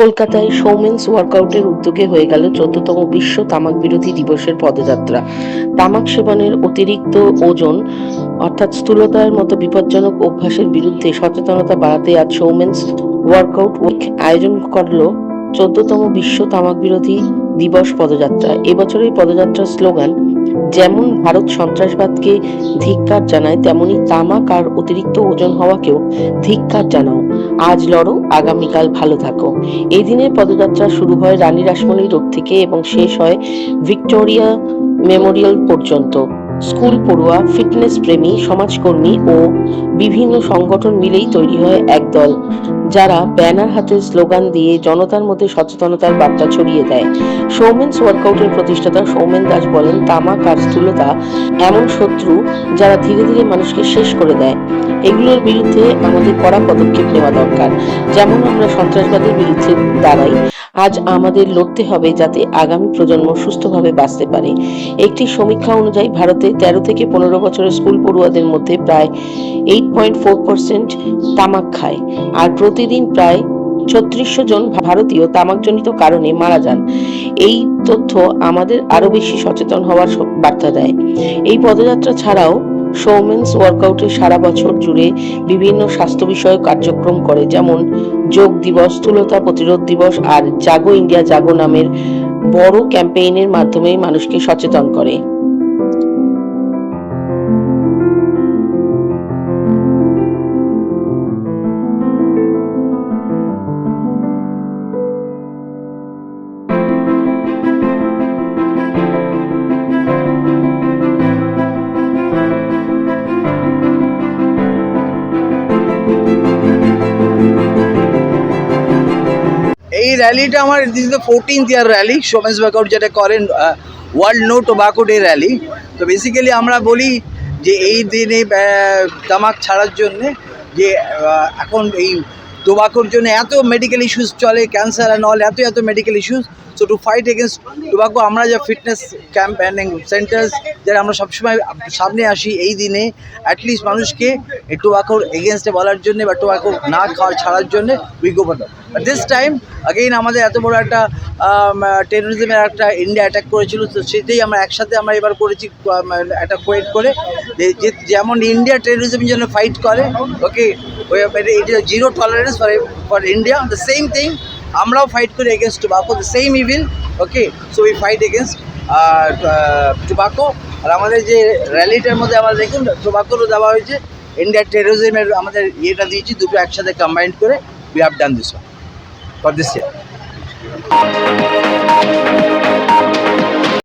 কলকাতায় সৌমেন্স ওয়ার্কআউটের উদ্যোগে হয়ে গেল চোদ্দতম বিশ্ব তামাক বিরোধী দিবসের পদযাত্রা। তামাক সেবনের অতিরিক্ত ওজন, অর্থাৎ স্থূলতার মতো বিপজ্জনক অভ্যাসের বিরুদ্ধে সচেতনতা বাড়াতে আজ সৌমেন্স ওয়ার্কআউট উইক আয়োজন করল চোদ্দতম বিশ্ব তামাক বিরোধী দিবস পদযাত্রা। এবছর এই পদযাত্রার স্লোগান, যেমন ভারত সন্ত্রাসবাদকে ধিক্কার জানায়, তেমনি তামাক আর অতিরিক্ত ওজন হওয়াকেও ধিক্কার জানাও। আজ লড়ো, আগামীকাল ভালো থাকো। এই দিনের পদযাত্রা শুরু হয় রানী রাসমণি রোড থেকে এবং শেষ হয় ভিক্টোরিয়া মেমোরিয়াল পর্যন্ত। স্কুল পড়ুয়া, ফিটনেস প্রেমী, সমাজকর্মী ও বিভিন্ন সংগঠন মিলেই তৈরি হয় একদল, যারা ব্যানার হাতে স্লোগান দিয়ে জনতার মধ্যে সচেতনতার বার্তা ছড়িয়ে দেয়। সৌমেন্স ওয়ার্কআউটের প্রতিষ্ঠাতা সৌমেন দাস বলেন, তামাক আর স্থূলতা এমন শত্রু যারা ধীরে ধীরে মানুষকে শেষ করে দেয়। এগুলোর বিরুদ্ধে আমাদের কড়া পদক্ষেপ নেওয়া দরকার। যেমন আমরা সন্ত্রাসবাদের বিরুদ্ধে দাঁড়াই, আজ আমাদের লড়তে হবে যাতে আগামী প্রজন্ম সুস্থভাবে বাঁচতে পারে। একটি সমীক্ষা অনুযায়ী ভারতে তেরো থেকে পনেরো বছরের স্কুল পড়ুয়াদের মধ্যে প্রায় এইট পয়েন্ট ফোর পার্সেন্ট তামাক খায়, আর প্রতিদিন প্রায় ছত্রিশশো জন ভারতীয় তামাকজনিত কারণে মারা যান। এই তথ্য আমাদের আরও বেশি সচেতন হওয়ার বার্তা দেয়। এই পদযাত্রা ছাড়াও সৌমেন্স ওয়ার্কআউটে সারা বছর জুড়ে বিভিন্ন স্বাস্থ্য বিষয়ক কার্যক্রম করে, যেমন যোগ দিবস, স্থূলতা প্রতিরোধ দিবস আর জাগো ইন্ডিয়া জাগো নামের বড় ক্যাম্পেইনের মাধ্যমে মানুষকে সচেতন করে। এই র্যালিটা আমার this the fourteenth year rally Somesh বাকাউট যেটা করেন world no tobacco day rally তো বেসিক্যালি আমরা বলি যে এই দিনে তামাক ছাড়ার জন্যে যে এখন এই টোবাকোর জন্য এত মেডিকেল ইস্যুস চলে ক্যান্সার অ্যান্ড অল এত এত medical issues so to fight against tobacco আমরা যা ফিটনেস ক্যাম্প অ্যান্ড সেন্টার্স যারা আমরা সবসময় সামনে আসি এই দিনে অ্যাটলিস্ট মানুষকে টোবাকোর এগেনস্টে বলার জন্য বা টোবাকো না খাওয়া ছাড়ার জন্য go but this time again আমাদের এত বড় একটা টেরোরিজমের একটা ইন্ডিয়া অ্যাটাক করেছিল, তো সেটাই আমরা একসাথে আমরা এবার করেছি একটা কোয়েট করে। যেমন ইন্ডিয়া টেরোরিজমের জন্য ফাইট করে okay it is zero tolerance for for India the same thing আমরাও ফাইট করি against tobacco the same evil okay so we fight against tobacco আর আমাদের যে র্যালিটার মধ্যে আমরা দেখুন টোবাকোরও দেওয়া হয়েছে ইন্ডিয়ার টেরোরিজমের আমাদের ইয়েটা দিয়েছি, দুটো একসাথে কম্বাইন্ড করে we have done this for this year